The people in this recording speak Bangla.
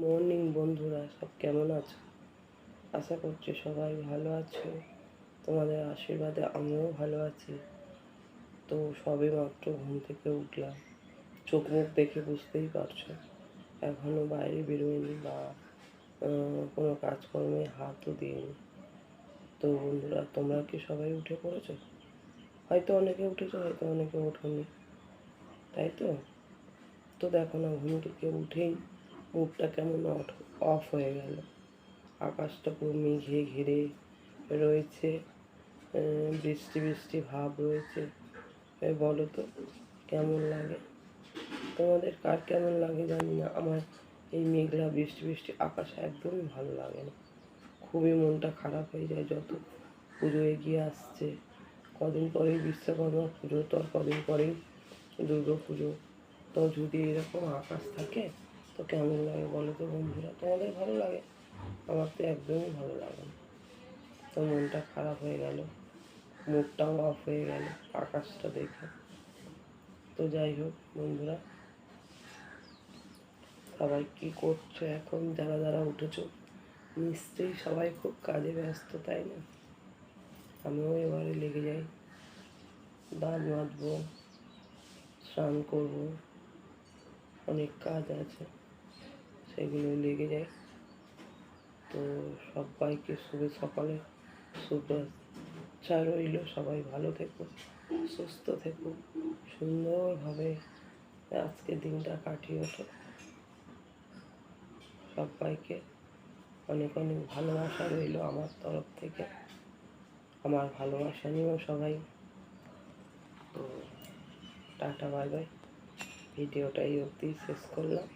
মর্নিং বন্ধুরা, সব কেমন আছো? আশা করছি সবাই ভালো আছো। তোমাদের আশীর্বাদে আমিও ভালো আছি। তো সবে মাত্র ঘুম থেকে উঠলাম। চোখ মুখ দেখে বুঝতেই পারছ এখনও বাইরে বেরোয়নি বা কোনো কাজকর্মে হাতও দিইনি। তো বন্ধুরা, তোমরা কি সবাই উঠে পড়েছো? হয়তো অনেকে উঠেছো, হয়তো অনেকে ওঠোনি। তাই তো? তো দেখো না, ঘুম থেকে উঠেই মুখটা কেমন অফ হয়ে গেল। আকাশটা পুরো মেঘে ঘিরে রয়েছে বৃষ্টি বৃষ্টি ভাব রয়েছে। বলো তো, কেমন লাগে? তোমাদের কার কেমন লাগে জানি না, আমার এই মেঘলা বৃষ্টি বৃষ্টি আকাশ একদমই ভালো লাগে না। খুবই মনটা খারাপ হয়ে যায় যত পুজো এগিয়ে আসছে। কদিন পরেই বিশ্বকর্মা পুজো তো কদিন পরেই দুর্গা পুজো। তো যদি এরকম আকাশ থাকে তো কেমন লাগে বলো তো বন্ধুরা। তোমাদের ভালো লাগে? আমার তো একদমই ভালো লাগে না। তো মনটা খারাপ হয়ে গেল। মুখটাও অফ হয়ে গেল আকাশটা দেখে। তো যাই হোক বন্ধুরা। সবাই কি করছ এখন? যারা যারা উঠেছো, নিশ্চয়ই সবাই খুব কাজে ব্যস্ত, তাই না? আমিও এবারে লেগে যাই। দাঁত মাজবো, স্নান করব। অনেক কাজ আছে। সেগুলো লেগে যায়। তো সবাইকে শুভ সকালে, শুভেচ্ছা রইল, সবাই ভালো থেকো, সুস্থ থেকো, সুন্দরভাবে আজকে দিনটা কাটিয়ে ওঠো। সবাইকে অনেক অনেক ভালোবাসা রইল আমার তরফ থেকে, আমার ভালোবাসা নিয়েও সবাই। তো টাটা, বাই বাই। ভিডিওটা এই অবধি শেষ করলাম।